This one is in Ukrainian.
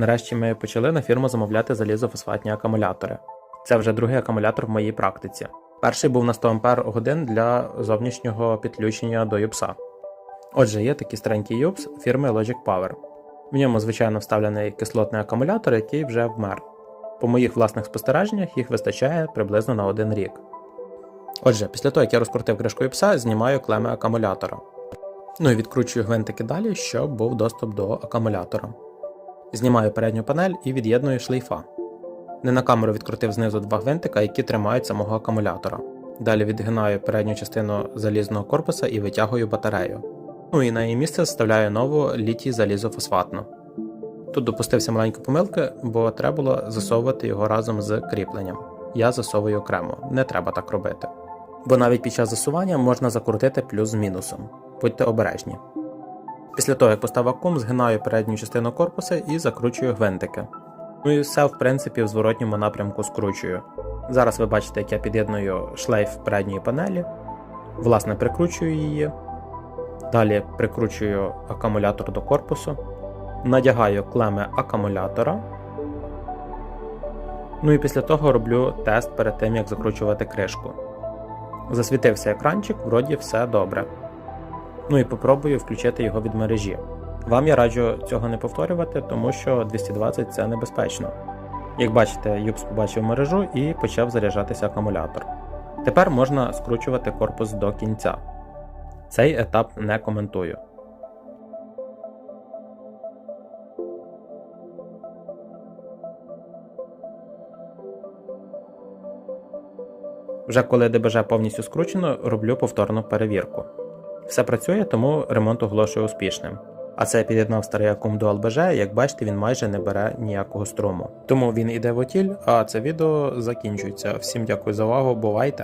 Нарешті ми почали на фірму замовляти залізофосфатні акумулятори. Це вже другий акумулятор в моїй практиці. Перший був на 100 Ампер годин для зовнішнього підключення до юпса. Отже, є такий старенький юпс фірми Logic Power. В ньому, звичайно, вставлений кислотний акумулятор, який вже вмер. По моїх власних спостереженнях їх вистачає приблизно на один рік. Отже, після того, як я розкрутив кришку юпса, знімаю клеми акумулятора. Ну і відкручую гвинтики далі, щоб був доступ до акумулятора. Знімаю передню панель і від'єдную шлейфа. Не на камеру відкрутив знизу два гвинтика, які тримають самого акумулятора. Далі відгинаю передню частину залізного корпуса і витягую батарею. Ну і на її місце вставляю нову літій залізофосфатну. Тут допустився маленької помилки, бо треба було засовувати його разом з кріпленням. Я засовую окремо, не треба так робити. Бо навіть під час засування можна закрутити плюс з мінусом. Будьте обережні. Після того, як поставив акум, згинаю передню частину корпуса і закручую гвинтики. Ну і все, в принципі, в зворотньому напрямку скручую. Зараз ви бачите, як я під'єдную шлейф передньої панелі, власне, прикручую її. Далі прикручую акумулятор до корпусу, надягаю клеми акумулятора. Ну і після того роблю тест перед тим, як закручувати кришку. Засвітився екранчик, вроді все добре. Ну і попробую включити його від мережі. Вам я раджу цього не повторювати, тому що 220 це небезпечно. Як бачите, Юпс побачив мережу і почав заряджатися акумулятор. Тепер можна скручувати корпус до кінця. Цей етап не коментую. Вже коли ДБЖ повністю скручено, роблю повторну перевірку. Все працює, тому ремонт оголошує успішним. А це під'єднав старий акум до ЛБЖ, як бачите, він майже не бере ніякого струму. Тому він іде в отіль, а це відео закінчується. Всім дякую за увагу, бувайте!